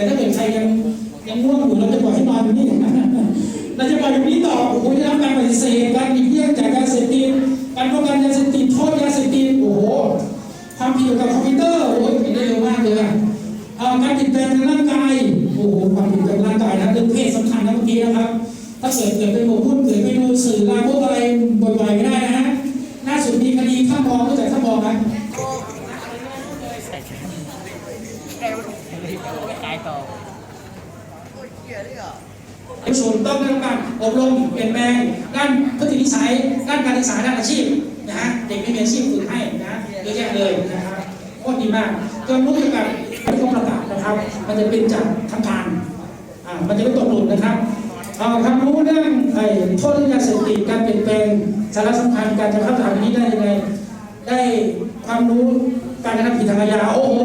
แต่ถ้าเกิดใครยังยังง่วงอยู่เราจะปล่อยให้นอนอยู่นี่เราจะปล่อยอยู่นี่ต่อโอ้โหจะรับการปฏิเสธการหลีกเลี่ยงจากยาเสพติดการป้องกันยาเสพติดโทษยาเสพติดโอ้โหความผิดเกี่ยวกับคอมพิวเตอร์โอ้ยผิดได้เร็วมากเลยอะอ่าการติดแปลงทางร่างกายโอ้โหความผิดทางร่างกายนะเรื่องเพศสำคัญนะเมื่อกี้นะครับ ถ้าเกิดเกิดไปหมกมุ่นเกิดไปดูสื่อลามกอะไรบ่อยๆไม่ได้นะฮะล่าสุดมีคดีข้ามมองรู้จักข้ามมองไหม ขายต่อผู้ชมต้องได้รับการอบรมเปลี่ยนแปลงด้านพฤตินิสัยด้านการศึกษาด้านอาชีพนะฮะเด็กไม่มีอาชีพฝึกให้นะเยอะแยะเลยนะครับโคตรดีมากจนรู้เกี่ยวกับที่เขาประกาศนะครับ มันจะเป็นจากทางการอ่ามันจะไม่ตกหล่นนะครับเอาความรู้เรื่องไอ้โทษเรื่องยาเสพติดการเปลี่ยนแปลงสาระสำคัญการจะเข้าถึงอันนี้ได้ยังไงได้ความรู้การกระทำผิดทางอาญาโอ้โห